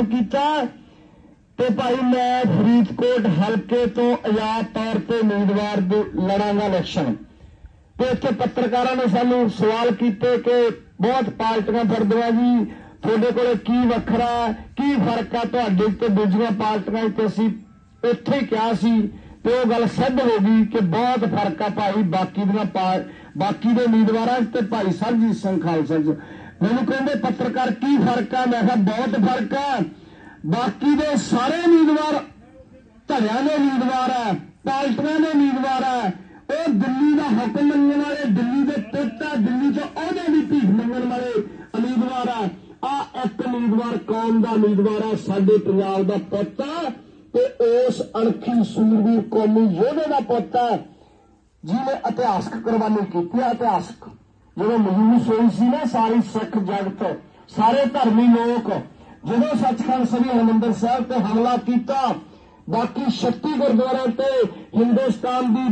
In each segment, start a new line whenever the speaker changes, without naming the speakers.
ਕੰਮ ਕੀਤਾ ਤੇ ਭਾਈ ਮੈਂ ਫਰੀਦਕੋਟ ਹਲਕੇ ਤੋਂ ਆਜ਼ਾਦ ਤੌਰ ਤੇ ਉਮੀਦਵਾਰ ਲੜਾਂਗਾ ਇਲੈਕਸ਼ਨ ਤੇ ਇੱਥੇ ਪੱਤਰਕਾਰਾਂ ਨੇ ਸਾਨੂੰ ਸਵਾਲ ਕੀਤੇ ਕਿ ਬਹੁਤ ਪਾਰਟੀਆਂ ਫਿਰਦੀਆਂ ਜੀ, ਤੁਹਾਡੇ ਕੋਲੇ ਕੀ ਵੱਖਰਾ, ਕੀ ਫ਼ਰਕ ਆ ਤੁਹਾਡੇ ਤੇ ਦੂਜੀਆਂ ਪਾਰਟੀਆਂ ਤੇ ਅਸੀਂ ਉੱਥੇ ਕਿਹਾ ਸੀ ਤੇ ਉਹ ਗੱਲ ਸਿੱਧ ਹੋ ਗਈ ਕਿ ਬਹੁਤ ਫ਼ਰਕ ਆ ਭਾਈ, ਬਾਕੀ ਦੀਆਂ ਬਾਕੀ ਦੇ ਉਮੀਦਵਾਰਾਂ 'ਚ ਤੇ ਭਾਈ ਸਰਜੀਤ ਸਿੰਘ ਖਾਲਸਾ 'ਚ ਮੈਨੂੰ ਕਹਿੰਦੇ ਪੱਤਰਕਾਰ, ਕੀ ਫ਼ਰਕ ਆ? ਮੈਂ ਕਿਹਾ ਬਹੁਤ ਫ਼ਰਕ ਆ। ਬਾਕੀ ਦੇ ਸਾਰੇ ਉਮੀਦਵਾਰ ਧੜਿਆਂ ਦੇ ਉਮੀਦਵਾਰ ਹੈ ਪਾਰਟੀਆਂ ਦੇ ਉਮੀਦਵਾਰ ਹੈ ਉਹ ਦਿੱਲੀ ਦਾ ਹੁਕਮ ਮੰਨਣ ਵਾਲੇ, ਦਿੱਲੀ ਦੇ ਪੁੱਤ, ਦਿੱਲੀ ਤੋਂ ਉਹਦੇ ਵੀ ਭੀਖ ਮੰਗਣ ਵਾਲੇ ਉਮੀਦਵਾਰ ਹੈ ਆ ਇੱਕ ਉਮੀਦਵਾਰ ਕੌਮ ਦਾ ਉਮੀਦਵਾਰ ਆ, ਸਾਡੇ ਪੰਜਾਬ ਦਾ ਪੁੱਤ ਹੈ ਤੇ ਉਸ ਅਣਖੀ ਸੂਰਵੀਰ ਕੌਮੀ ਯੋਧੇ ਦਾ ਪੁੱਤ ਹੈ ਜਿਹਨੇ ਇਤਿਹਾਸਕ ਕੁਰਬਾਨੀ ਕੀਤੀ ਹੈ ਇਤਿਹਾਸਕ। ਜਦੋਂ ਮਹਿੂਸ ਹੋਈ ਸੀ ਨਾ ਸਾਰੀ ਸਿੱਖ ਜਗਤ, ਸਾਰੇ ਧਰਮੀ ਲੋਕ, ਜਦੋਂ ਸੱਚਖੰਡ ਸ੍ਰੀ ਹਰਿਮੰਦਰ ਸਾਹਿਬ ਤੇ ਹਮਲਾ ਕੀਤਾ, ਬਾਕੀ 36 ਗੁਰਦੁਆਰਿਆਂ ਤੇ ਹਿੰਦੁਸਤਾਨ ਦੀ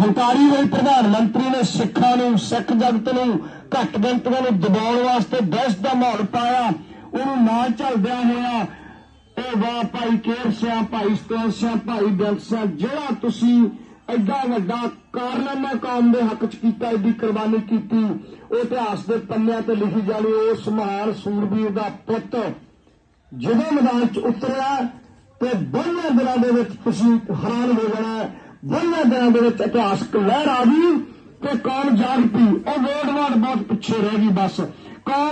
ਹੰਕਾਰੀ ਹੋਈ ਪ੍ਰਧਾਨ ਮੰਤਰੀ ਨੇ ਸਿੱਖਾਂ ਨੂੰ, ਸਿੱਖ ਜਗਤ ਨੂੰ ਘੱਟ ਗਿਣਤੀਆਂ ਨੂੰ ਦਬਾਉਣ ਵਾਸਤੇ ਦਹਿਸ਼ਤ ਦਾ ਮਾਹੌਲ ਪਾਇਆ। ਉਹਨੂੰ ਨਾਲ ਝੱਲਦਿਆਂ ਹੋਇਆ ਇਹ ਵਾਹ ਭਾਈ ਕੇਰ ਸਿਆ, ਭਾਈ ਸਤਨ ਸਿਆ, ਭਾਈ ਬੈਂਕ ਸਿਆ, ਜਿਹੜਾ ਤੁਸੀਂ ਐਡਾ ਵੱਡਾ ਕਾਰਨਾਮਾ ਕੌਮ ਦੇ ਹੱਕ ਚ ਕੀਤਾ, ਐਡੀ ਕੁਰਬਾਨੀ ਕੀਤੀ। ਉਹ ਇਤਿਹਾਸ ਦੇ ਪੰਨਿਆਂ ਤੇ ਲਿਖੀ ਜਾਣੀ ਉਸ ਮਹਾਨ ਸੂਰਬੀਰ ਦਾ ਪੁੱਤ ਜਦੋਂ ਮੈਦਾਨ ਚ ਉਤਰਿਆ ਤੇ ਬੰਨਾਂ ਦਿਨਾਂ ਦੇ ਵਿੱਚ ਤੁਸੀਂ ਹੈਰਾਨ ਹੋ ਜਾਣਾ ਬੰਨਾਂ ਦਿਨਾਂ ਦੇ ਵਿੱਚ ਇਤਿਹਾਸਕ ਲਹਿਰ ਆ ਗਈ ਤੇ ਕੌਮ ਜਾਗ ਪਈ ਉਹ ਵੋਟ ਵਾਟ ਬਹੁਤ ਪਿੱਛੇ ਰਹਿ ਗਈ ਬਸ। ਕੌਮ